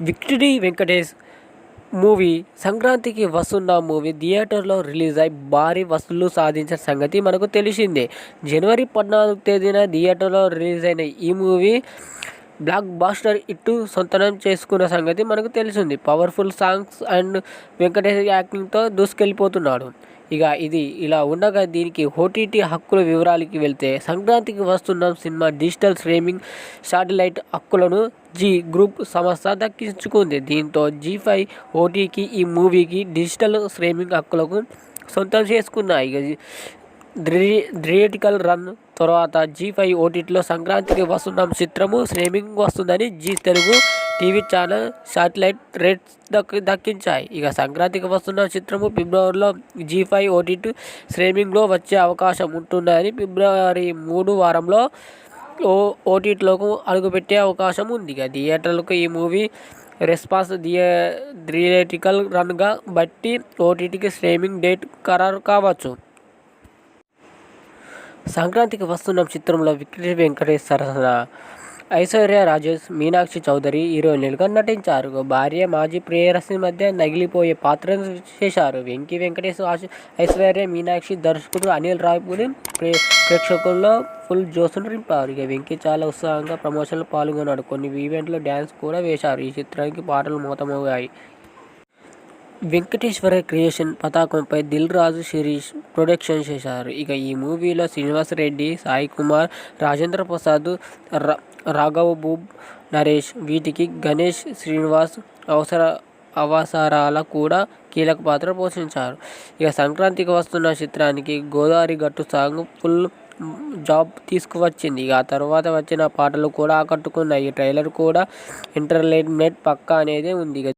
Victory Venkatesh movie సంక్రాంతికి వస్తున్న movie థియేటర్లో రిలీజ్ అయి భారీ వసూళ్ళు సాధించిన సంగతి మనకు తెలిసిందే. జనవరి పద్నాలుగు తేదీన థియేటర్లో రిలీజ్ అయిన ఈ మూవీ బ్లాక్ బాస్టర్ ఇట్టు సొంతనం చేసుకున్న సంగతి మనకు తెలిసింది. పవర్ఫుల్ సాంగ్స్ అండ్ వెంకటేష్ యాక్టింగ్తో దూసుకెళ్ళిపోతున్నాడు. ఇక ఇది ఇలా ఉండగా దీనికి ఓటీటీ హక్కుల వివరాలకి వెళ్తే సంక్రాంతికి వస్తున్న సినిమా డిజిటల్ స్ట్రీమింగ్ శాటిలైట్ హక్కులను జీ గ్రూప్ సంస్థ దక్కించుకుంది. దీంతో జీ ఫైవ్ ఓటీకి ఈ మూవీకి డిజిటల్ స్ట్రీమింగ్ హక్కులకు సొంతం చేసుకున్నాయి. ఇక థియేటికల్ రన్ తర్వాత జీ ఫైవ్ ఓటీటీలో సంక్రాంతికి వస్తున్న చిత్రము స్ట్రీమింగ్ వస్తుందని Zee Telugu TV channel satellite rates దక్కి దక్కించాయి. ఇక సంక్రాంతికి వస్తున్న చిత్రము ఫిబ్రవరిలో జీ ఫైవ్ ఓటీటీ స్ట్రీమింగ్లో వచ్చే అవకాశం ఉంటుందని ఫిబ్రవరి మూడు వారంలో ఓ ఓటీటీలోకి అడుగుపెట్టే అవకాశం ఉంది. ఇక థియేటర్లకు ఈ మూవీ రెస్పాన్స్ థియే థియేటికల్ రన్గా బట్టి ఓటీటీకి స్ట్రీమింగ్ డేట్ ఖరారు కావచ్చు. సంక్రాంతికి వస్తున్న చిత్రంలో విక్టరీ వెంకటేష్ సరసన ఐశ్వర్య రాజేష్ మీనాక్షి చౌదరి హీరోయిన్లుగా నటించారు. భార్య మాజీ ప్రేయరసి మధ్య నగిలిపోయే పాత్రను చేశారు. వెంకీ వెంకటేష్ ఐశ్వర్య మీనాక్షి దర్శకుడు అనిల్ రాయపూడి ప్రే ప్రేక్షకుల్లో ఫుల్ జోసును నింపారు. ఇక వెంకీ చాలా ఉత్సాహంగా ప్రమోషన్లో పాల్గొన్నాడు. కొన్ని ఈవెంట్లో డ్యాన్స్ కూడా వేశారు. ఈ చిత్రానికి పాటలు మోతమోగాయి. వెంకటేశ్వర క్రియేషన్ పతాకంపై దిల్ రాజు శిరీష్ ప్రొడక్షన్ చేశారు. ఇక ఈ మూవీలో శ్రీనివాస్ రెడ్డి సాయి కుమార్ రాజేంద్ర ప్రసాద్ రాఘవ్ బూబ్ నరేష్ వీటికి గణేష్ శ్రీనివాస్ అవసర అవసరాల కూడా కీలక పాత్ర పోషించారు. ఇక సంక్రాంతికి వస్తున్న చిత్రానికి గోదావరి గట్టు సాంగ్ ఫుల్ జాబ్ తీసుకువచ్చింది. ఇక ఆ తర్వాత వచ్చిన పాటలు కూడా ఆకట్టుకున్నాయి. ఈ ట్రైలర్ కూడా ఇంటర్నెట్ పక్క అనేది ఉంది.